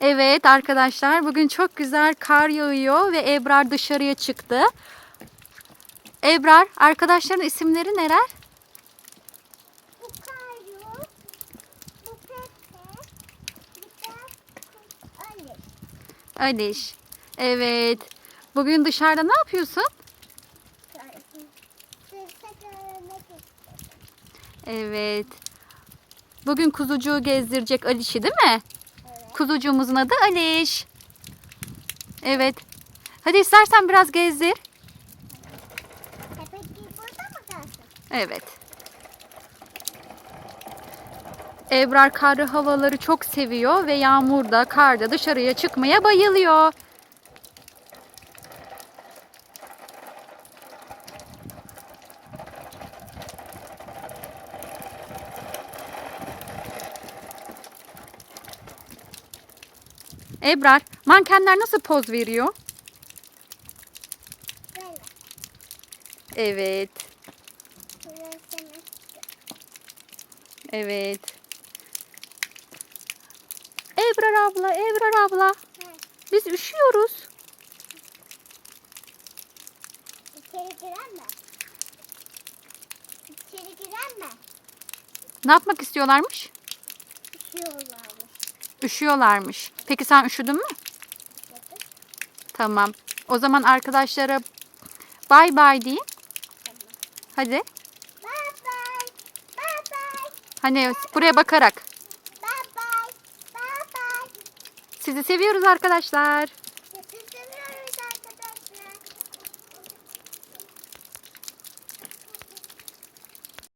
Evet arkadaşlar bugün çok güzel kar yağıyor ve Ebrar dışarıya çıktı. Ebrar arkadaşların isimleri neler? Aliş. Evet. Bugün dışarıda ne yapıyorsun? Evet. Bugün kuzucuğu gezdirecek Aliş'i değil mi? Evet. Kuzucuğumuzun adı Aliş. Evet. Hadi istersen biraz gezdir. Kalsın? Evet. Ebrar karlı havaları çok seviyor ve yağmurda, karda dışarıya çıkmaya bayılıyor. Ebrar, mankenler nasıl poz veriyor? Böyle. Evet, evet. Ebrar abla, Ebrar abla. Biz üşüyoruz. İçeri giren mi? İçeri giren mi? Ne yapmak istiyorlarmış? Üşüyorlarmış. Üşüyorlarmış. Peki sen üşüdün mü? Tamam. O zaman arkadaşlara bay bay deyin. Hadi. Bye bye. Bye bye. Hani buraya bakarak. Bye bye. Bye bye. Sizi seviyoruz arkadaşlar.